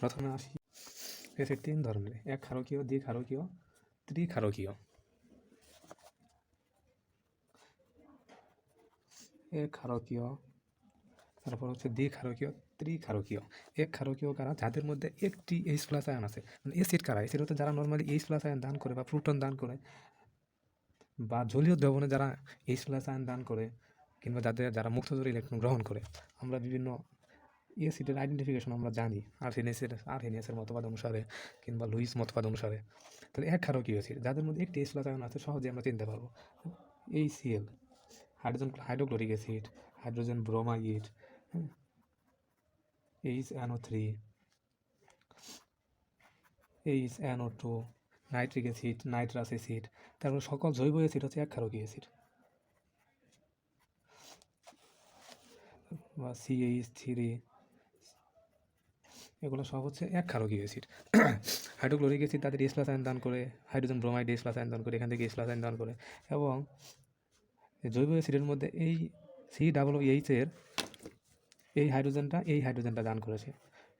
প্রথমে আসি। অ্যাসিড তিন ধরনের, এক ক্ষারকীয় দ্বিক্ষারকীয় ত্রিক্ষারকীয় এক ক্ষারকীয়, তারপর হচ্ছে দ্বিক্ষারকীয় ত্রিক্ষারকীয় এক ক্ষারকীয় কারা? যাদের মধ্যে একটি এইচ প্লাস আয়ন আছে। মানে এসিড কারা? এসিড হচ্ছে যারা নর্মালি এইচ প্লাস আয়ন দান করে বা প্রোটন দান করে, বা জলীয় দ্রবণে যারা এইচ প্লাস আয়ন দান করে, কিংবা যাদের, যারা মুক্তজোর ইলেকট্রন গ্রহণ করে। আমরা বিভিন্ন এসিডের আইডেন্টিফিকেশন আমরা জানি। আর্সেনিয়াসের আর্সেনিয়াসের মতবাদ অনুসারে কিংবা লুইস মতবাদ অনুসারে। তাহলে এক ক্ষারকীয় এসিড যাদের মধ্যে একটি এইচ প্লাস আছে সহজে আমরা চিনতে পারব। এই CL hydrogen hydrochloric acid hydrogen bromide H NO three H NO two nitric acid nitrous acid তারপর সকল জৈব অ্যাসিড হচ্ছে এক ক্ষারকীয় অ্যাসিড বা সিএইচ থ্রি এগুলো সব হচ্ছে এক ক্ষারকীয় অ্যাসিড। হাইড্রোক্লোরিক অ্যাসিড তাদের এস প্লাস আয়ন দান করে, হাইড্রোজেন ব্রোমাইড এস প্লাস আয়ন দান করে, এখান থেকে এস প্লাস আয়ন দান করে এবং জৈব অ্যাসিডের মধ্যে এই সি ডাবল এইচের এই হাইড্রোজেনটা এই হাইড্রোজেনটা দান করেছে।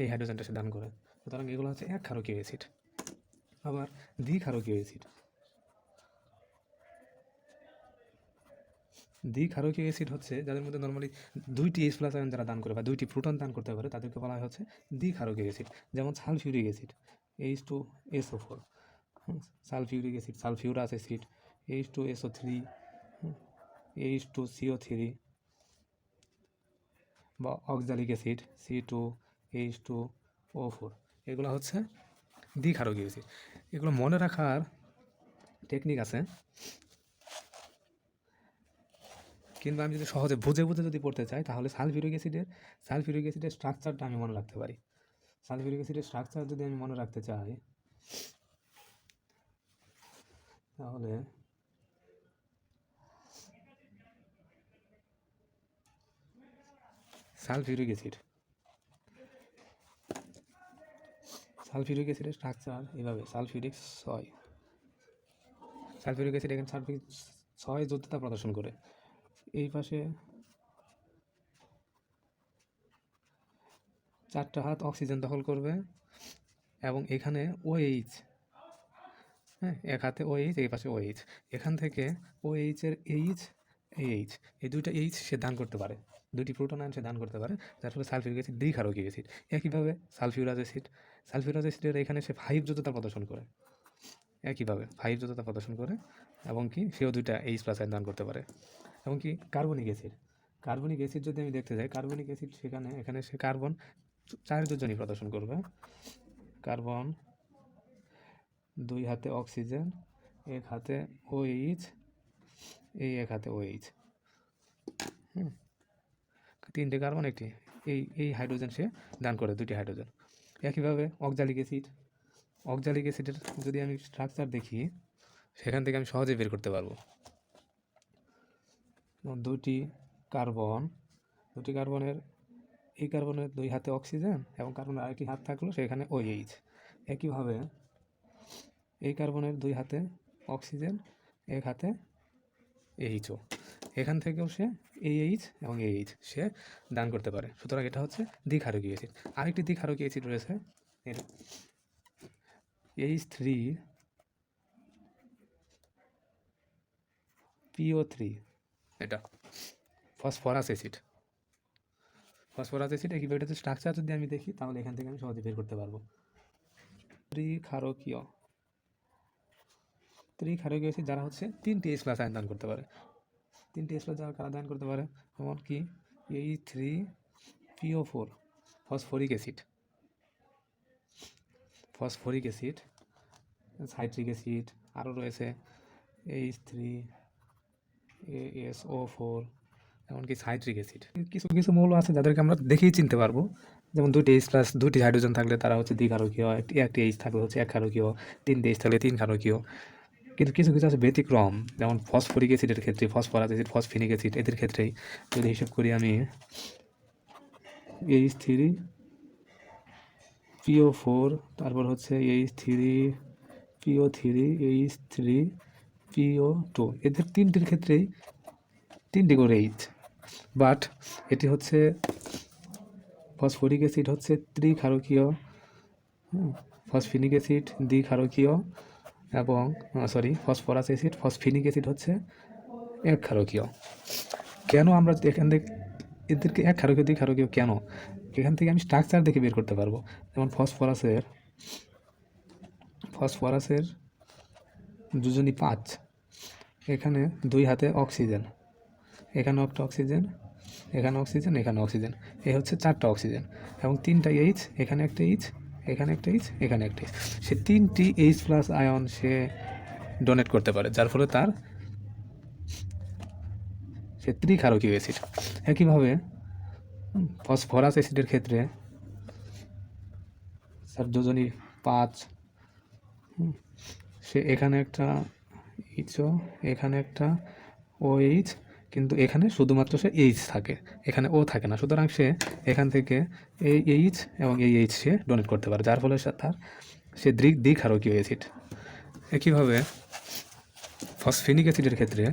এই হাইড্রোজেনটা সে দান করে। সুতরাং এগুলো হচ্ছে এক ক্ষারকীয় অ্যাসিড। আবার দ্বিক্ষারকীয় অ্যাসিড। দ্বিক্ষারকীয় অ্যাসিড হচ্ছে যাদের মধ্যে নর্মালি দুইটি এইচ প্লাস আয়ন যারা দান করে বা দুইটি প্রোটন দান করতে পারে, তাদেরকে বলা হচ্ছে দ্বিক্ষারকীয় অ্যাসিড যেমন sulphuric acid H two SO four sulphuric acid sulphurous acid H two SO three H two CO three বা oxalic acid C two H two O four এগুলো হচ্ছে দ্বিক্ষারকীয় অ্যাসিড এগুলো মনে রাখার টেকনিক আছে। কিন্তু আমি যদি সহজে বুঝে বুঝে যদি পড়তে চাই, তাহলে সালফিউরিক অ্যাসিডের সালফিউরিক অ্যাসিডের স্ট্রাকচারটা আমি মনে রাখতে পারি। সালফিউরিক অ্যাসিডের স্ট্রাকচার যদি আমি মনে রাখতে চাই, তাহলে সালফিউরিক অ্যাসিড, সালফিউরিক অ্যাসিডের স্ট্রাকচার এভাবে সালফিউরিক ছয়। সালফিউরিক অ্যাসিড এখানে সালফিউরিক ছয় যোদ্ধতা প্রদর্শন করে। এই পাশে চারটা হাত অক্সিজেন দখল করবে এবং এখানে ওএইচ হ্যাঁ এক হাতে ওএইচ এই পাশে ওএইচ এখান থেকে ওএইচের এইচ এইচ এই দুইটা এইচ সে দান করতে পারে। দুটি প্রোটন আয়ন সে দান করতে পারে, যার ফলে সালফিউরিক অ্যাসিড দ্বিক্ষারকীয় অ্যাসিড একইভাবে সালফিউরাস অ্যাসিড সালফিউরাস অ্যাসিডের এখানে সে ফাইভ যোদ্ধতা প্রদর্শন করে। একইভাবে ফাইভ যোদ্ধতা প্রদর্শন করে এবং কি সেও দুইটা এইচ প্লাস দান করতে পারে। এবং কি কার্বনিক অ্যাসিড। কার্বনিক অ্যাসিড যদি আমি দেখতে যাই, কার্বনিক অ্যাসিড সেখানে, এখানে সে কার্বন চার যোজনই প্রদর্শন করবে। কার্বন দুই হাতে অক্সিজেন, এক হাতে ওএইচ এই এক হাতে ওএইচ হুম। তিনটে কার্বন, একটি, এই এই হাইড্রোজেন সে দান করে দুটি হাইড্রোজেন। একইভাবে অক্সালিক অ্যাসিড, অক্সালিক অ্যাসিডের যদি আমি স্ট্রাকচার দেখি, সেখান থেকে আমি সহজে বের করতে পারব। দুটি কার্বন দুটি কার্বনের, এই কার্বনের দুই হাতে অক্সিজেন এবং কার্বনের আরেকটি হাত থাকল সেখানে ওএইচ একইভাবে এই কার্বনের দুই হাতে অক্সিজেন, এক হাতে এইচও এখান থেকেও সে এইচ এবং এইচ সে দান করতে পারে। সুতরাং এটা হচ্ছে দ্বিক্ষারকীয় অ্যাসিড। আরেকটি দ্বিক্ষারকীয় অ্যাসিড রয়েছে, এর এইচ থ্রি পিও থ্রি এটা। Phosphorous acid. ফসফরাস অ্যাসিড এটা স্ট্রাকচার যদি আমি দেখি, তাহলে এখান থেকে আমি সহজে বের করতে পারব। ত্রিক্ষারকীয় ত্রিক্ষারকীয় অ্যাসিড যারা হচ্ছে, তিনটি এইচ প্লাস আয়ন দান করতে পারে। তিনটি এইচ প্লাস যারা কারা দান করতে পারে, যেমন কি এই three PO four phosphoric acid phosphoric acid citric acid আরও রয়েছে H three S O four এমনকি সাইট্রিক অ্যাসিড। কিছু কিছু মৌল আছে যাদেরকে আমরা দেখেই চিনতে পারব। যেমন দুটি এইচ প্লাস দুইটি হাইড্রোজেন থাকলে তারা হচ্ছে দ্বিক্ষারকীয় একটি একটি এইচ থাকলে হচ্ছে এক ক্ষারকীয় তিনটি এইচ থাকলে তিন ক্ষারকীয় কিন্তু কিছু কিছু আছে ব্যতিক্রম, যেমন ফসফরিক অ্যাসিডের ক্ষেত্রে ফসফরাস অ্যাসিড ফসফিনিক অ্যাসিড এদের ক্ষেত্রেই। যদি হিসেব করি আমি এইচ থ্রি পিও ফোর তারপর হচ্ছে H three PO three H three PO two এদের তিনটির ক্ষেত্রেই তিনটি করে এইচ বাট এটি হচ্ছে ফসফরিক অ্যাসিড হচ্ছে ত্রিক্ষারকীয় ফসফিনিক অ্যাসিড দ্বিক্ষারকীয় এবং sorry phosphorous acid phosphinic acid হচ্ছে এক ক্ষারকীয় কেন আমরা এখান থেকে এদেরকে এক ক্ষারকীয় দ্বিক্ষারকীয় কেন? এখান থেকে আমি স্ট্রাকচার দেখে বের করতে পারব। যেমন ফসফরাসের ফসফরাসের দুজনই পাঁচ। এখানে দুই হাতে অক্সিজেন। এখানে একটা অক্সিজেন, এখানে অক্সিজেন এখানে অক্সিজেন। এ হচ্ছে চারটা অক্সিজেন এবং তিনটা এইচ এখানে একটা এইচ এখানে একটা এইচ এখানে একটা এইচ সে তিনটি এইচ প্লাস আয়ন সে ডোনেট করতে পারে, যার ফলে তার সে ত্রিক্ষারকীয় অ্যাসিড একইভাবে ফসফরাস অ্যাসিডের ক্ষেত্রে স্যার দুজনই পাঁচ সে এখানে একটা এইচও এখানে একটা ও এইচ, কিন্তু এখানে শুধুমাত্র সে এইচ থাকে। এখানে ও থাকে না। সুতরাং সে এখান থেকে এই এইচ এবং এই এইচ সে ডোনেট করতে পারে। যার ফলে তার, সে দ্বিক দ্বিক্ষারকীয় অ্যাসিড একইভাবে ফসফিনিক অ্যাসিডের ক্ষেত্রে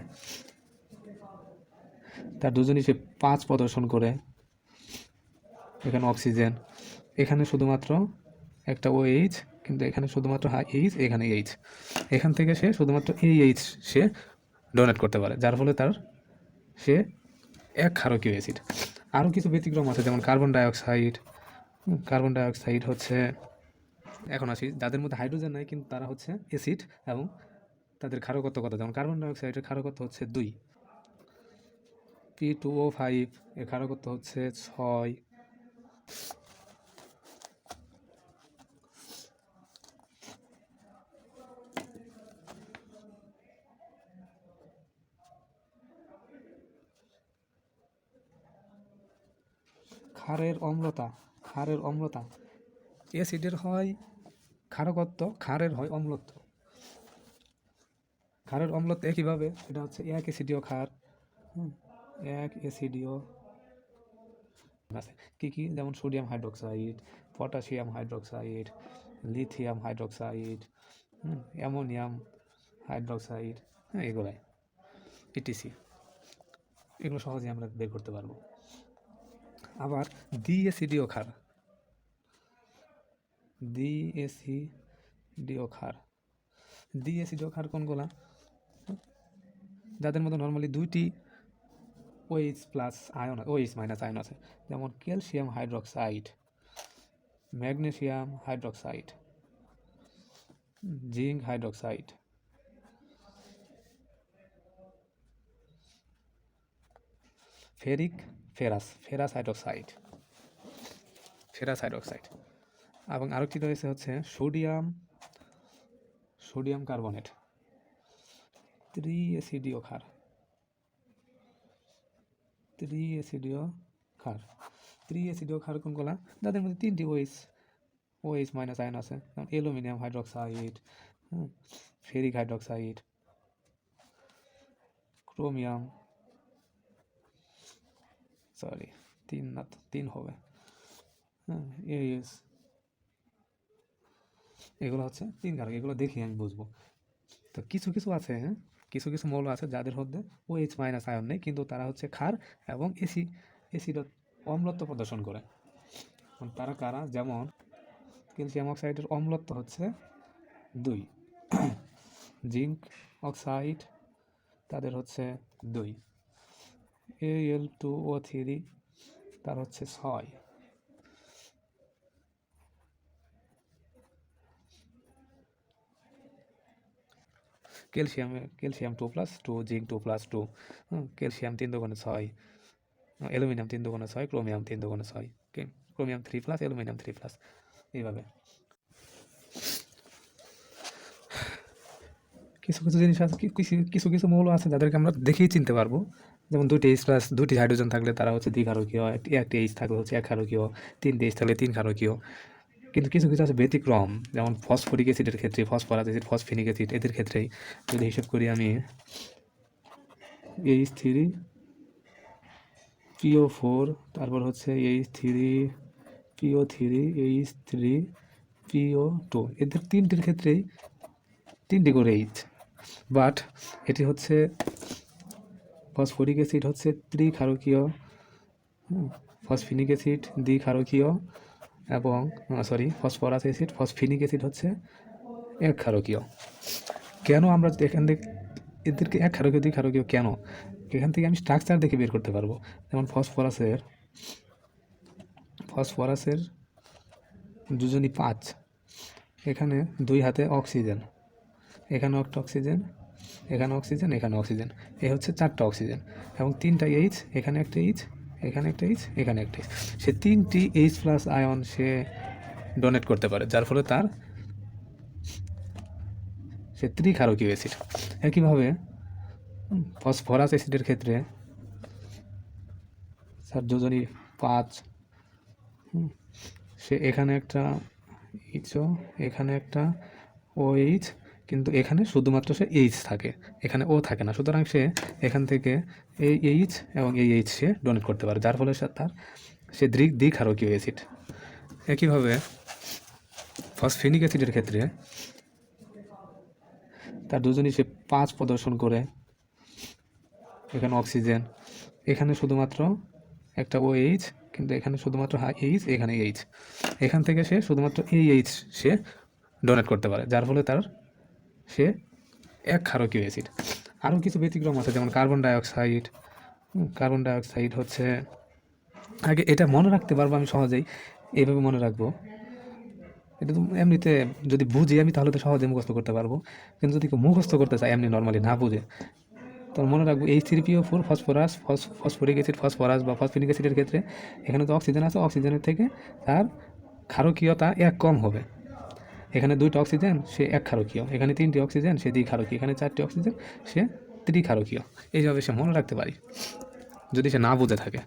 তার দুজনই সে পাঁচ প্রদর্শন করে। এখানে অক্সিজেন এখানে শুধুমাত্র একটা ও এইচ কিন্তু এখানে শুধুমাত্র হা, এইচ, এখানে এইচ। এখান থেকে সে শুধুমাত্র এই এইচ সে ডোনেট করতে পারে, যার ফলে তার সে এক ক্ষারকীয় অ্যাসিড আরও কিছু ব্যতিক্রম আছে, যেমন কার্বন ডাইঅক্সাইড কার্বন ডাইঅক্সাইড হচ্ছে, এখন আসি, যাদের মধ্যে হাইড্রোজেন নাই, কিন্তু তারা হচ্ছে অ্যাসিড এবং তাদের ক্ষারকত্ব কথা যেমন কার্বন ডাইঅক্সাইডের ক্ষারকত্ব হচ্ছে দুই। পি টু ও ফাইভ এর ক্ষারকত্ব হচ্ছে ছয়। ক্ষারের অম্লতা ক্ষারের অম্লতা। অ্যাসিডের হয় ক্ষারকত্ব ক্ষারের হয় অম্লত্ব। ক্ষারের অম্লত্ব একইভাবে সেটা হচ্ছে এক ক্ষার হুম, এক অ্যাসিডীয় আছে। কী কী? যেমন sodium hydroxide potassium hydroxide lithium hydroxide ammonium hydroxide হ্যাঁ এগুলাই। ইটিসি এগুলো সহজে আমরা বের করতে পারব। আবার দ্বি অ্যাসিডীয় ক্ষার দ্বি অ্যাসিডীয় ক্ষার কোনগুলা? যাদের মধ্যে নর্মালি দুইটি OH plus ion OH minus ion আছে, যেমন calcium hydroxide magnesium hydroxide zinc hydroxide ferric ferrous ferrous hydroxide. Ferrous hydroxide. এবং আরেকটি রয়েছে হচ্ছে সোডিয়াম সোডিয়াম কার্বনেট। ত্রি অ্যাসিডীয় ক্ষার ত্রি অ্যাসিডীয় ক্ষার ত্রি অ্যাসিডীয় ক্ষার কোনগুলা? যাদের মধ্যে তিনটি ওইস ওইস মাইনাস আয়ন আছে। যেমন aluminium hydroxide ferric hydroxide chromium sorry তিন না তো তিন হবে। হ্যাঁ এস এগুলো হচ্ছে তিন কারক, এগুলো দেখি আমি বুঝব। তো কিছু কিছু আছে হ্যাঁ কিছু কিছু মৌল আছে যাদের মধ্যে ও এইচ মাইনাস আয়ন নেই, কিন্তু তারা হচ্ছে ক্ষার এবং এসি এসিড অম্লত্ব প্রদর্শন করে। তারা কারা? যেমন ক্যালসিয়াম অক্সাইডের অম্লত্ব হচ্ছে দুই। জিঙ্ক অক্সাইড তাদের হচ্ছে দুই। এল টু ও থ্রি, তার হচ্ছে ছয়। Calcium calcium two plus two zinc two plus two calcium তিন দোকানে ছয় অ্যালুমিনিয়াম তিন দোকানে ছয়, ক্রোমিয়াম তিন দোকানে ছয় chromium three plus aluminium three plus এইভাবে। কিছু কিছু জিনিস আছে কিছু কিছু মৌল আছে যাদেরকে আমরা দেখেই চিনতে পারব। যেমন দুটি এইচ প্লাস দুটি হাইড্রোজেন থাকলে তারা হচ্ছে দ্বিক্ষারকীয় একটি একটি এইচ থাকলে হচ্ছে এক ক্ষারকীয়, তিনটি এইচ থাকলে তিন ক্ষারকীয়। কিন্তু কিছু কিছু আছে ব্যতিক্রম, যেমন ফসফরিক অ্যাসিডের ক্ষেত্রে ফসফরাস অ্যাসিড ফসফিনিক অ্যাসিড এদের ক্ষেত্রেই। যদি হিসেব করি আমি এইচ থ্রি পিও ফোর তারপর হচ্ছে H three PO three H three PO two এদের তিনটির ক্ষেত্রেই, তিনটি করে এইচ বাট এটি হচ্ছে ফসফরিক অ্যাসিড হচ্ছে ত্রিক্ষারকীয় হুম, ফসফিনিক অ্যাসিড দ্বিক্ষারকীয় এবং sorry phosphorous acid phosphinic acid হচ্ছে এক ক্ষারকীয় কেন আমরা এখান থেকে এদেরকে এক ক্ষারকীয় দুই ক্ষারকীয় কেন? এখান থেকে আমি স্ট্রাকচার দেখে বের করতে পারব। যেমন ফসফরাসের ফসফরাসের দুজনই পাঁচ। এখানে দুই হাতে অক্সিজেন এখানে একটা অক্সিজেন এখানে অক্সিজেন এখানে অক্সিজেন এ হচ্ছে চারটা অক্সিজেন এবং তিনটা এইচ এখানে একটা এইচ এখানে একটা এইচ এখানে একটা এইচ সে তিনটি এইচ প্লাস আয়ন সে ডোনেট করতে পারে, যার ফলে তার সে ত্রিক্ষারকীয় অ্যাসিড একইভাবে ফসফরাস অ্যাসিডের ক্ষেত্রে স্যার দুজনই পাঁচ সে এখানে একটা এইচও এখানে একটা ও এইচ কিন্তু এখানে শুধুমাত্র সে এইচ থাকে। এখানে ও থাকে না। সুতরাং সে এখান থেকে এই এইচ এবং এই এইচ সে ডোনেট করতে পারে। যার ফলে সে তার, সে দ্বিক দ্বিক্ষারকীয় অ্যাসিড একইভাবে ফসফেনিক অ্যাসিডের ক্ষেত্রে তার দুজনই সে পাঁচ প্রদর্শন করে। এখানে অক্সিজেন এখানে শুধুমাত্র একটা ও এইচ কিন্তু এখানে শুধুমাত্র এইচ এখানে এইচ এখান থেকে সে শুধুমাত্র এই এইচ সে ডোনেট করতে পারে। যার ফলে তার সে এক ক্ষারকীয় অ্যাসিড আরও কিছু ব্যতিক্রম আছে, যেমন কার্বন ডাইঅক্সাইড কার্বন ডাইঅক্সাইড হচ্ছে, আগে এটা মনে রাখতে পারব আমি সহজেই এইভাবে মনে রাখব। এটা তো এমনিতে যদি বুঝি আমি, তাহলে তো সহজে মুখস্থ করতে পারব। কিন্তু যদি মুখস্থ করতে চায়, এমনি নর্মালি না বুঝে তো মনে রাখব এই three PO four phosphorous phosphoric acid phosphorous বা ফসফিনিক অ্যাসিডের ক্ষেত্রে এখানে তো অক্সিজেন আছে অক্সিজেনের থেকে তার ক্ষারকীয়তা এক কম হবে। এখানে দুইটা অক্সিজেন সে এক ক্ষারকীয়। এখানে তিনটি অক্সিজেন সে দ্বি ক্ষারকীয়। এখানে চারটি অক্সিজেন সে ত্রিক্ষারকীয়। এইভাবে সে মনে রাখতে পারি যদি সে না বুঝে থাকে।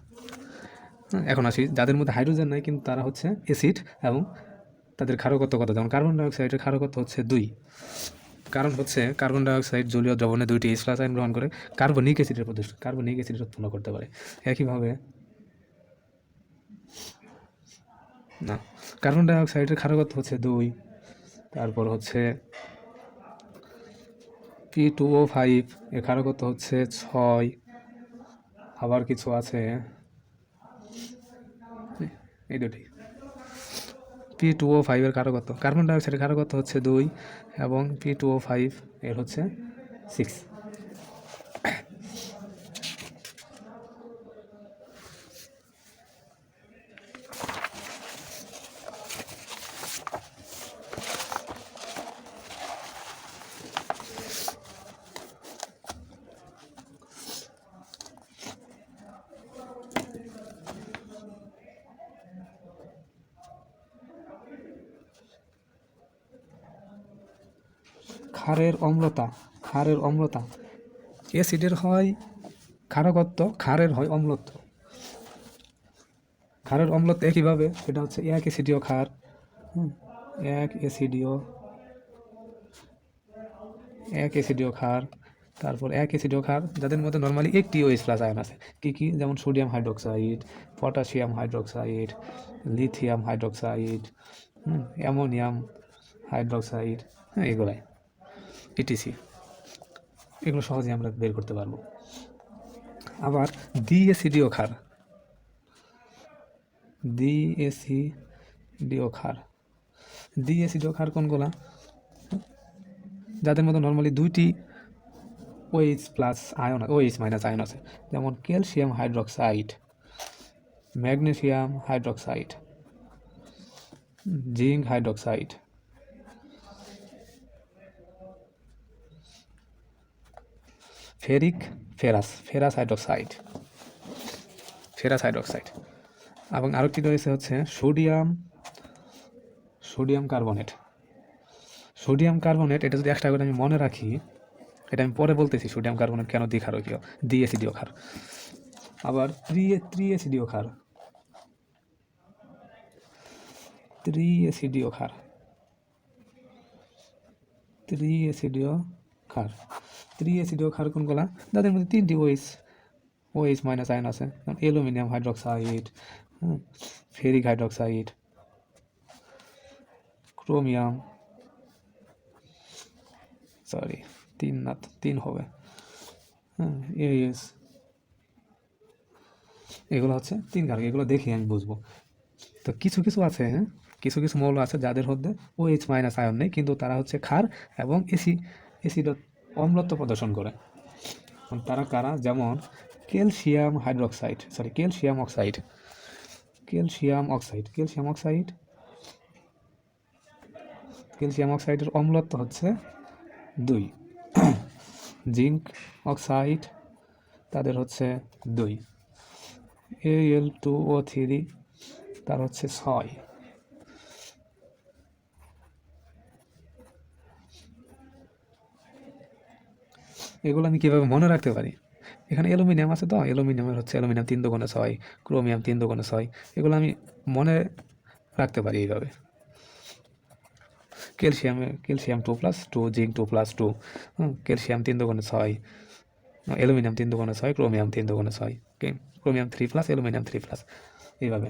হ্যাঁ, এখন আসি যাদের মধ্যে হাইড্রোজেন নাই কিন্তু তারা হচ্ছে অ্যাসিড এবং তাদের ক্ষারকত্ব কত যেমন কার্বন ডাইঅক্সাইডের ক্ষারকত্ব হচ্ছে দুই। কারণ হচ্ছে কার্বন ডাইঅক্সাইড জলীয় দ্রবণে দুইটি এইচ প্লাস আয়ন গ্রহণ করে কার্বনিক অ্যাসিডের প্রদর্শন কার্বনিক অ্যাসিড উৎপন্ন করতে পারে। একইভাবে না কার্বন ডাইঅক্সাইডের ক্ষারকত্ব হচ্ছে দুই। তারপর হচ্ছে পি টু ও ফাইভ এখানে কত হচ্ছে ছয়, আবার কিছু আছে। এই দুটি। পি টু ও ফাইভের কারকত্ব কার্বন ডাইঅক্সাইডের কারকত্ব হচ্ছে দুই এবং পি টু ও ফাইভ এর হচ্ছে সিক্স ক্ষারের অম্লতা ক্ষারের অম্লতা। অ্যাসিডের হয় ক্ষারকত্ব ক্ষারের হয় অম্লত্ব। ক্ষারের অম্লত্ব একইভাবে সেটা হচ্ছে এক ক্ষার হুম, এক অ্যাসিডীয় এক অ্যাসিডীয় ক্ষার তারপর এক অ্যাসিডীয় ক্ষার যাদের মধ্যে নর্মালি একটি ওএইচ প্লাস আয়ন আছে। কী কী? যেমন sodium hydroxide potassium hydroxide lithium hydroxide ammonium hydroxide হ্যাঁ এগুলাই। ইটিসি এগুলো সহজেই আমরা বের করতে পারব। আবার ডি এসিডিও ক্ষার ডি এসিডিও খার। ডি এসিডিও ক্ষার কোনগুলা? যাদের মধ্যে নর্মালি দুইটি OH plus ion OH minus ion আছে, যেমন calcium hydroxide magnesium hydroxide zinc hydroxide ferric ferrous ferrous hydroxide ferrous hydroxide এবং আরেকটি রয়েছে হচ্ছে sodium sodium carbonate sodium carbonate এটা যদি একটা করে আমি মনে রাখি, এটা আমি পরে বলতেছি সোডিয়াম কার্বনেট কেন দি দ্বিক্ষারকীয় দ্বি অ্যাসিডীয় ক্ষার আবার ত্রি ত্রি অ্যাসিডীয় ক্ষার ত্রি অ্যাসিডীয় ক্ষার ত্রি অ্যাসিডীয় ক্ষার ত্রি অ্যাসিডীয় ক্ষার কোনগুলা যাদের মধ্যে তিনটি ওইস ওইস মাইনাস আয়ন আছে যেমন aluminium hydroxide ferric hydroxide chromium sorry তিন না তিন হবে হ্যাঁ এস এগুলো হচ্ছে তিন কারক, এগুলো দেখে আমি বুঝব। তো কিছু কিছু আছে হ্যাঁ কিছু কিছু মৌল আছে যাদের মধ্যে ও এইচ মাইনাস আয়ন নেই, কিন্তু তারা হচ্ছে ক্ষার এবং এসি এসিড অম্লত্ব প্রদর্শন করে। তারা কারা? যেমন calcium hydroxide sorry calcium oxide calcium oxide calcium oxide, calcium অক্সাইডের অম্লত্ব হচ্ছে দুই। জিঙ্ক অক্সাইড তাদের হচ্ছে দুই। এল টু ও থ্রি তার হচ্ছে ছয়। এগুলো আমি কীভাবে মনে রাখতে পারি? এখানে অ্যালুমিনিয়াম আছে তো? অ্যালুমিনিয়ামের হচ্ছে অ্যালুমিনিয়াম তিন দোকানে ছয়, ক্রোমিয়াম তিন দোকানে ছয়। এগুলো আমি মনে রাখতে পারি এইভাবে। ক্যালসিয়ামে, calcium two plus two zinc two plus two calcium তিন দোকানে ছয়, অ্যালুমিনিয়াম তিন দোকানে ছয়, ক্রোমিয়াম তিন দোকানে ছয় chromium three plus aluminium three plus এইভাবে।